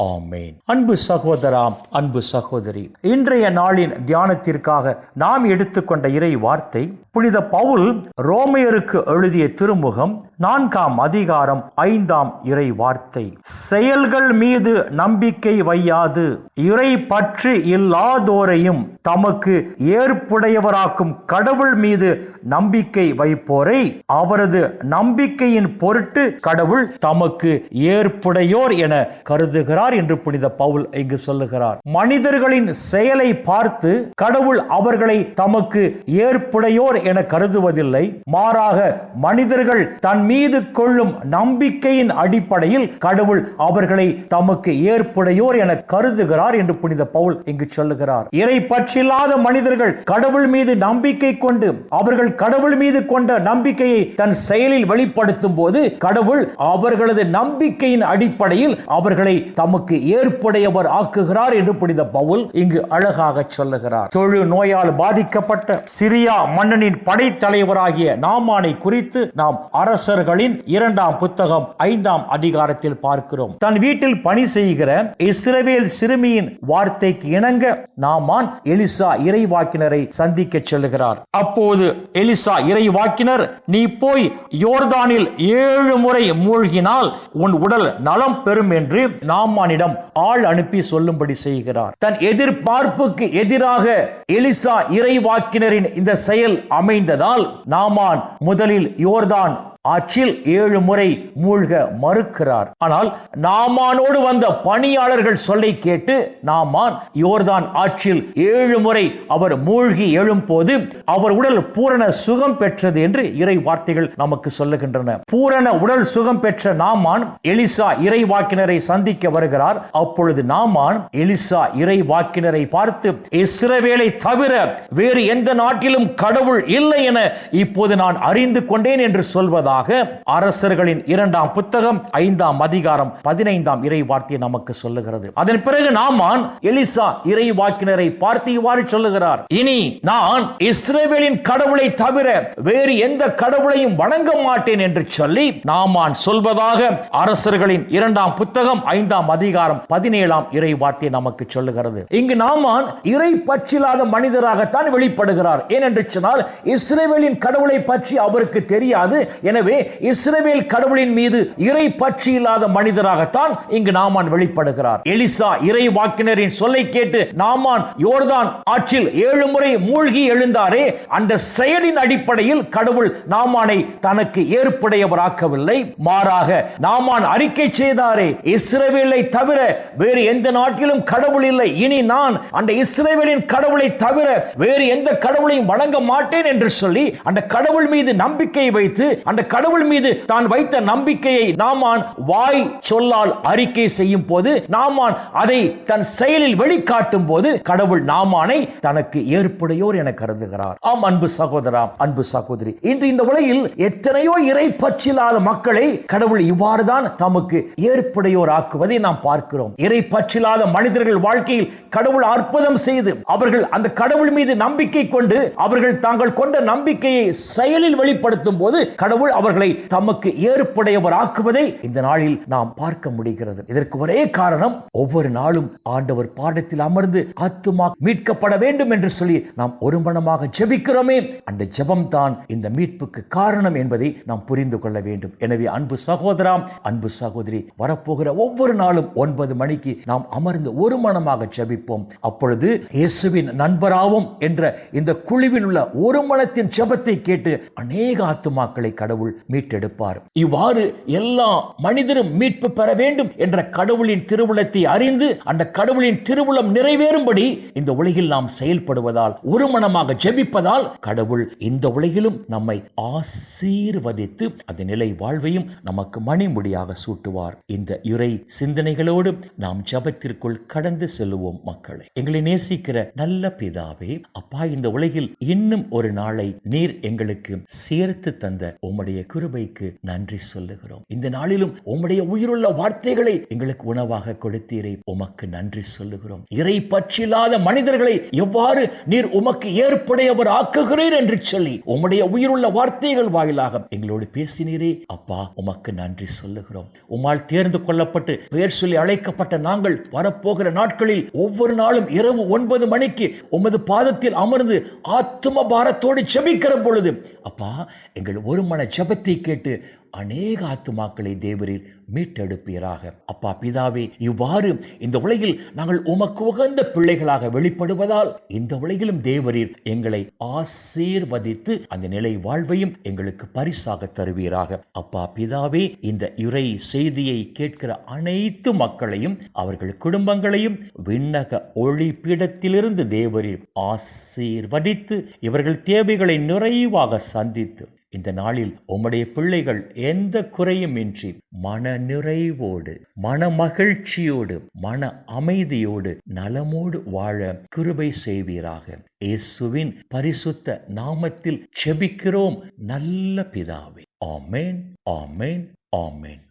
ஆமேன். அன்பு சகோதராம் அன்பு சகோதரி இன்றைய நாளின் தியானத்திற்காக நாம் எடுத்துக்கொண்ட இறை வார்த்தை புனித பவுல் ரோமையருக்கு எழுதிய திருமுகம் நான்காம் அதிகாரம் ஐந்தாம் இறை வார்த்தை செயல்கள் மீது நம்பிக்கை வையாது. இறை பற்று இல்லாதோரையும் தமக்கு ஏற்புடையவராக்கும் கடவுள் மீது நம்பிக்கை வைப்போரை அவரது நம்பிக்கையின் பொருட்டு கடவுள் தமக்கு ஏற்புடையோர் என கருதுகிறார். என்று புனித பவுல் இங்கு சொல்லுகிறார். மனிதர்களின் செயலை பார்த்து கடவுள் அவர்களை தமக்கு ஏற்புடையோர் என கருதுவதில்லை. மாறாக மனிதர்கள் தன் மீது கொள்ளும் நம்பிக்கையின் அடிப்படையில் கடவுள் அவர்களை தமக்கு ஏற்புடையோர் என கருதுகிறார் என்று புனித பவுல் இங்கு சொல்லுகிறார். இறை பற்றில்லாத மனிதர்கள் கடவுள் மீது நம்பிக்கை கொண்டு அவர்கள் கடவுள் மீது கொண்ட நம்பிக்கையை தன் செயலில் வெளிப்படுத்தும் போது கடவுள் அவர்களது நம்பிக்கையின் அடிப்படையில் அவர்களை தமக்கு ஏற்புடையவர் ஆக்குகிறார் என்று புனித பவுல் இங்கு அழகாக சொல்லுகிறார். தொழு நோயால் பாதிக்கப்பட்ட சிரியா மன்னனின் படைத்தலைவராகிய நாமானை குறித்து நாம் அரசர்களின் இரண்டாம் புத்தகம் ஐந்தாம் அதிகாரத்தில் பார்க்கிறோம். தன் வீட்டில் பணி செய்கிற இஸ்ரவேல் சிறுமியின் வார்த்தைக்கு இணங்க நாமான் எலிசா இறைவாக்கினரை சந்திக்க செல்லுகிறார். அப்போது எலிசா இறைவாக்கினர் நீ போய் யோர்தானில் ஏழு முறை மூழ்கினால் உன் உடல் நலம் பெறும் என்று நாமான் நாத்தானிடம் ஆள் அனுப்பி சொல்லும்படி செய்கிறார். தன் எதிர்பார்ப்புக்கு எதிராக எலிசா இறைவாக்கினரின் இந்த செயல் அமைந்ததால் நாமான் முதலில் யோர்தான் ஆற்றில் ஏழு முறை மூழ்க மறுக்கிறார். ஆனால் நாமானோடு வந்த பணியாளர்கள் சொல்லை கேட்டு நாமான் யோர்தான் ஆற்றில் ஏழு முறை அவர் மூழ்கி எழும்போது அவர் உடல் பூரண சுகம் பெற்றது என்று இறை வார்த்தைகள் நமக்கு சொல்லுகின்றன. பூரண உடல் சுகம் பெற்ற நாமான் எலிசா இறை வாக்கினரை சந்திக்க வருகிறார். அப்பொழுது நாமான் எலிசா இறை வாக்கினரை பார்த்து இஸ்ரவேலை தவிர வேறு எந்த நாட்டிலும் கடவுள் இல்லை என இப்போது நான் அறிந்து கொண்டேன் என்று சொல்வதாக அரசர்களின் இரண்டாம் புத்தகம் ஐந்தாம் அதிகாரம் பதினைந்தாம் இறை வார்த்தை நமக்கு சொல்லுகிறது. அதன் பிறகு நாமான் எலிசா இறை வாக்கினரை பார்த்து இவ்வாறு சொல்லுகிறார். இனி நான் இஸ்ரேவேலின் கடவுளை தவிர வேறு எந்த கடவுளையும் வணங்க மாட்டேன் என்று சொல்லி நாமான் சொல்வதாக அரசர்களின் இரண்டாம் புத்தகம் ஐந்தாம் அதிகாரம் பதினேழாம் இறை வார்த்தை நமக்கு சொல்லுகிறது. இங்கு நாமான் இறை பற்றில்லாத மனிதராகத்தான் வெளிப்படுகிறார். ஏனென்று சொன்னால் இஸ்ரேவேலின் கடவுளை பற்றி அவருக்கு தெரியாது. எனவே எனவே இஸ்ரவேல் கடவுளின் மீது இறை பற்றி இல்லாத மனிதராகத்தான் இங்கு நாமான் வெளிப்படுகிறார். எலிசா இறை வாக்கினரின் சொல்லை கேட்டு நாமான் யோர்தான் ஆற்றில் ஏழு முறை மூழ்கி எழுந்தாரே அந்த செயலின் அடிப்படையில் கடவுள் நாமானை தனக்கு ஏற்புடையவராக்கவில்லை. மாறாக நாமான் அறிக்கை செய்தாரே இஸ்ரவேலை தவிர வேறு எந்த நாட்டிலும் கடவுள் இல்லை. இனி நான் அந்த இஸ்ரேவேலின் கடவுளை தவிர வேறு எந்த கடவுளையும் வணங்க மாட்டேன் என்று சொல்லி அந்த கடவுள் மீது நம்பிக்கை வைத்து அந்த கடவுள் மீது தான் வைத்த நம்பிக்கையை நாமான் வாய் சொல்லால் அறிக்கை செய்யும் போது நாமான் அதை தன் செயலில் வெளிக்காட்டும் போது கடவுள் நாமானை தனக்கு ஏற்புடையோர் என கருதுகிறார். ஆம் அன்பு சகோதரா அன்பு சகோதரி இன்று இந்த உலகில் எத்தனையோ இறை பற்றில்லாத மக்களை கடவுள் இவ்வாறுதான் தமக்கு ஏற்புடையோர் ஆக்குவதை நாம் பார்க்கிறோம். இறை பற்றில்லாத மனிதர்கள் வாழ்க்கையில் கடவுள் அற்புதம் செய்து அவர்கள் அந்த கடவுள் மீது நம்பிக்கை கொண்டு அவர்கள் தாங்கள் கொண்ட நம்பிக்கையை செயலில் வெளிப்படுத்தும் போது கடவுள் அவர்களை தமக்கு ஏற்புடையவர் ஆக்குவதை இந்த நாளில் நாம் பார்க்க முடிகிறது. இதற்கு ஒரே காரணம் ஒவ்வொரு நாளும் ஆண்டவர் பாடத்தில் அமர்ந்து ஆத்துமா மீட்கப்பட வேண்டும் என்று சொல்லி நாம் ஒருமனமாக ஜெபிக்கிறோமே. அந்த ஜெபம் தான் இந்த மீட்புக்கு காரணம் என்பதை நாம் புரிந்து கொள்ள வேண்டும். எனவே அன்பு சகோதராம் அன்பு சகோதரி வரப்போகிற ஒவ்வொரு நாளும் ஒன்பது மணிக்கு நாம் அமர்ந்து ஒரு மனமாக ஜெபிப்போம். அப்பொழுது இயேசுவின் நண்பராவும் என்ற இந்த குழுவில் உள்ள ஒரு மனத்தின் ஜெபத்தை கேட்டு அநேக ஆத்துமாக்களை கடவுள் கடவுள் மீட்டெடுப்பார். இவ்வாறு எல்லா மனிதரும் மீட்பு பெற வேண்டும் என்ற கடவுளின் திருவுளத்தை அறிந்து அந்த கடவுளின் திருவுளம் நிறைவேறும்படி இந்த உலகில் நாம் செயல்படுவதால் ஒரு மனமாக ஜெபிப்பதால் கடவுள் இந்த உலகிலும் நம்மை ஆசீர்வதித்து அந்த நிலை வாழ்வையும் நமக்கு மணிமுடியாக சூட்டுவார். இந்த இறை சிந்தனைகளோடு நாம் ஜபத்திற்குள் கடந்து செல்லுவோம் மக்களை. எங்களை நேசிக்கிற நல்ல பிதாவே அப்பா இந்த உலகில் இன்னும் ஒரு நாளை நீர் எங்களுக்கு சேர்த்து தந்த உம்முடைய உம்முடைய கிருபைக்கு நன்றி சொல்லுகிறோம். இந்த நாளிலும் உம்முடைய உயிருள்ள வார்த்தைகளை எங்களுக்கு உணவாக கொடுத்தீரை உமக்கு நன்றி சொல்லுகிறோம். இறை பற்றில்லாத மனிதர்களை எவ்வாறு நீர் உமக்கு ஏற்புடையவர் ஆக்குகிறீர் என்று சொல்லி உம்முடைய உயிருள்ள வார்த்தைகள் வாயிலாக எங்களோடு பேசினீரே அப்பா உமக்கு நன்றி சொல்லுகிறோம். உம்மால் தேர்ந்து கொள்ளப்பட்டு பெயர் சொல்லி அழைக்கப்பட்ட நாங்கள் வரப்போகிற நாட்களில் ஒவ்வொரு நாளும் இரவு ஒன்பது மணிக்கு உமது பாதத்தில் அமர்ந்து ஆத்தும பாரத்தோடு செபிக்கிற பொழுது அப்பா எங்கள் ஒரு மன ஜப ஜபத்தை கேட்டு அநேக ஆத்துமாக்களை தேவரீர் மீட்டெடுப்பீராக. அப்பா பிதாவே இவ்வாறு இந்த உலகில் நாங்கள் உமக்கு உகந்த பிள்ளைகளாக வெளிப்படுவதால் இந்த உலகிலும் தேவரீர் எங்களை ஆசீர்வதித்து அந்த நிலை வாழ்வையும் எங்களுக்கு பரிசாக தருவீராக. அப்பா பிதாவே இந்த இறை செய்தியை கேட்கிற அனைத்து மக்களையும் அவர்கள் குடும்பங்களையும் விண்ணக ஒளிப்பீடத்திலிருந்து தேவரீர் ஆசீர்வதித்து இவர்கள் தேவைகளை நிறைவாக சந்தித்து இந்த நாளில் உம்முடைய பிள்ளைகள் எந்த குறையும் இன்றி மன நிறைவோடு மன மகிழ்ச்சியோடு மன அமைதியோடு நலமோடு வாழ கிருபை செய்வீராக. இயேசுவின் பரிசுத்த நாமத்தில் செபிக்கிறோம் நல்ல பிதாவே. ஆமேன் ஆமேன் ஆமேன்.